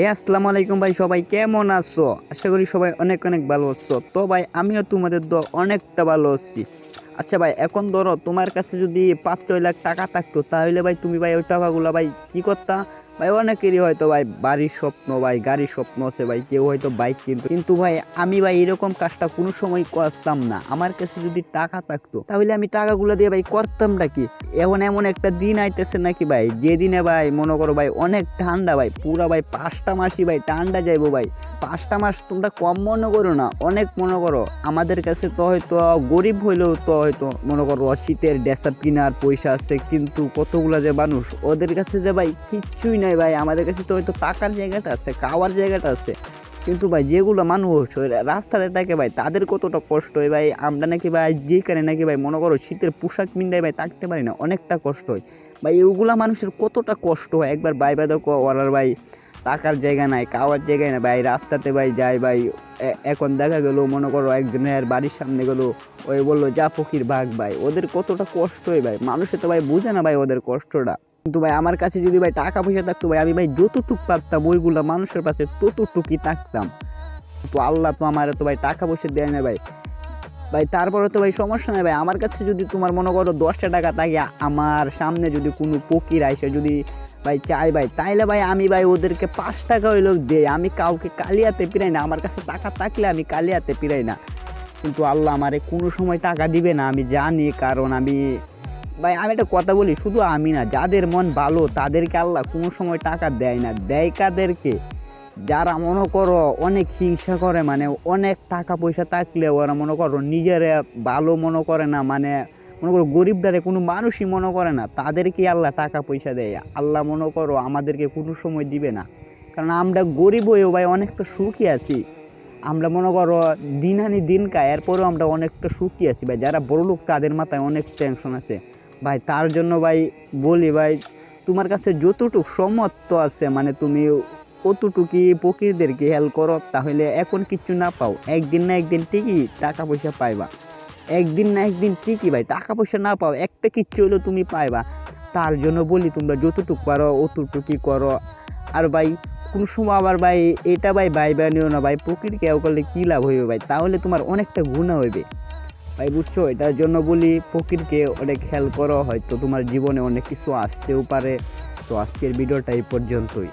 এ, আসসালামু আলাইকুম ভাই, সবাই কেমন আছো? আশা করি সবাই অনেক অনেক ভালো আছো। তো ভাই, আমিও তোমাদের তো অনেকটা ভালো আছি। আচ্ছা ভাই, এখন ধরো তোমার কাছে যদি পাঁচ ছয় লাখ টাকা থাকতো, তাহলে ভাই তুমি ভাই ওই টাকাগুলো ভাই কী করতা? ভাই, অনেকেরই হয়তো ভাই বাড়ির স্বপ্ন, ভাই গাড়ির স্বপ্ন আছে ভাই, কেউ হয়তো বাইক কিনতো। কিন্তু ভাই, আমি ভাই এরকম কাজটা কোনো সময় করতাম না। আমার কাছে যদি টাকা থাকতো, তাহলে আমি টাকাগুলো দিয়ে ভাই করতামটা কি? এখন এমন একটা দিন আইতেছে নাকি ভাই যে দিনে ভাই, মনে করো ভাই, অনেক ঠান্ডা ভাই, পুরা ভাই পাঁচটা মাসই ভাই ঠান্ডা যাইবো ভাই। পাঁচটা মাস তোমরা কম মনে করো না, অনেক মনে করো। আমাদের কাছে তো হয়তো গরিব হইলেও তো হয়তো মনে করো শীতের ড্রেসআপ কেনার পয়সা আছে, কিন্তু কতগুলা যে মানুষ, ওদের কাছে যে ভাই কিচ্ছুই নাই ভাই, আমাদের কাছে তো হয়তো টাকার জায়গাটা আছে, খাওয়ার জায়গাটা আছে। কিন্তু ভাই, যেগুলো মানুষ রাস্তাতে থাকে ভাই, তাদের কতটা কষ্ট হয় ভাই? আমরা নাকি ভাই, যেখানে নাকি ভাই, মনে করো শীতের পোশাক মিন্দায় ভাই, থাকতে পারি না, অনেকটা কষ্ট হয়। ভাই ওগুলা মানুষের কতটা কষ্ট হয়? একবার ভাই বাদক ওরার ভাই টাকার জায়গা নাই, খাওয়ার জায়গা নাই ভাই, রাস্তাতে ভাই যায় ভাই এখন দেখা গেলো, মনে করো একজনের বাড়ির সামনে গেলো, ওই বলল, যা ফকির, ভাগ ভাই। ওদের কতটা কষ্ট হয় ভাই? মানুষে তো ভাই, বুঝে না ভাই ওদের কষ্টটা। কিন্তু ভাই, আমার কাছে যদি ভাই টাকা পয়সা থাকতো ভাই, আমি ভাই যতটুক পারতাম, ওইগুলো মানুষের কাছে ততটুকুই থাকতাম। তো আল্লাহ তো আমার তো ভাই টাকা পয়সা দেয় না ভাই। ভাই তারপরে তো ভাই সমস্যা নেই ভাই। আমার কাছে যদি তোমার মনে করো দশটা টাকা থাকে, আমার সামনে যদি কোনো ফকির আইসে যদি ভাই চাই ভাই, তাইলে ভাই আমি ভাই ওদেরকে পাঁচ টাকা হইলেও দেয় আমি কাউকে কালিয়াতে পিরাই না। আমার কাছে টাকা থাকলে আমি কালিয়াতে পিরাই না। কিন্তু আল্লাহ আমারে কোনো সময় টাকা দিবে না। আমি জানি, কারণ আমি ভাই, আমি একটা কথা বলি, শুধু আমি না, যাদের মন ভালো, তাদেরকে আল্লাহ কোনো সময় টাকা দেয় না। দেয় কাদেরকে? যারা মনে করো অনেক হিংসা করে মানে অনেক টাকা পয়সা থাকলে ওরা মনে করো নিজের ভালো মনে করে না মানে মনে করো গরিবদারে কোনো মানুষই মনে করে না তাদেরকে আল্লাহ টাকা পয়সা দেয়। আল্লাহ মনে করো আমাদেরকে কোনো সময় দিবে না। কারণ আমরা গরিব হয়েও ভাই অনেকটা সুখী আছি। আমরা মনে করো দিন আনি দিন খাই এরপরেও আমরা অনেকটা সুখী আছি ভাই। যারা বড় লোক তাদের মাথায় অনেক টেনশন আছে। ভাই, তার জন্য ভাই বলি ভাই, তোমার কাছে যতটুকু সমর্থ আছে মানে তুমি কতটুকি ফকিরদেরকে হেল্প করো, তাহলে এখন কিচ্ছু না পাও। একদিন না একদিন ঠিকই টাকা পয়সা পাইবা। একদিন না একদিন ঠিকই ভাই, টাকা পয়সা না পাও, একটা কিচ্ছু হলেও তুমি পাইবা। তার জন্য বলি, তোমরা যতটুকু পারো অতটুকুই করো। আর ভাই, কোনো সময় আবার ভাই, এটা ভাই ভাই নিও না ভাই প্রকৃতি কেউ করলে কী লাভ হইবে ভাই? তাহলে তোমার অনেকটা গুণা হইবে। ভাই, বুঝছ? এটার জন্য বলি, প্রকৃতিকে অনেক খেয়াল করো, হয়তো তোমার জীবনে অনেক কিছু আসতেও পারে। তো আজকের ভিডিওটা এই পর্যন্তই।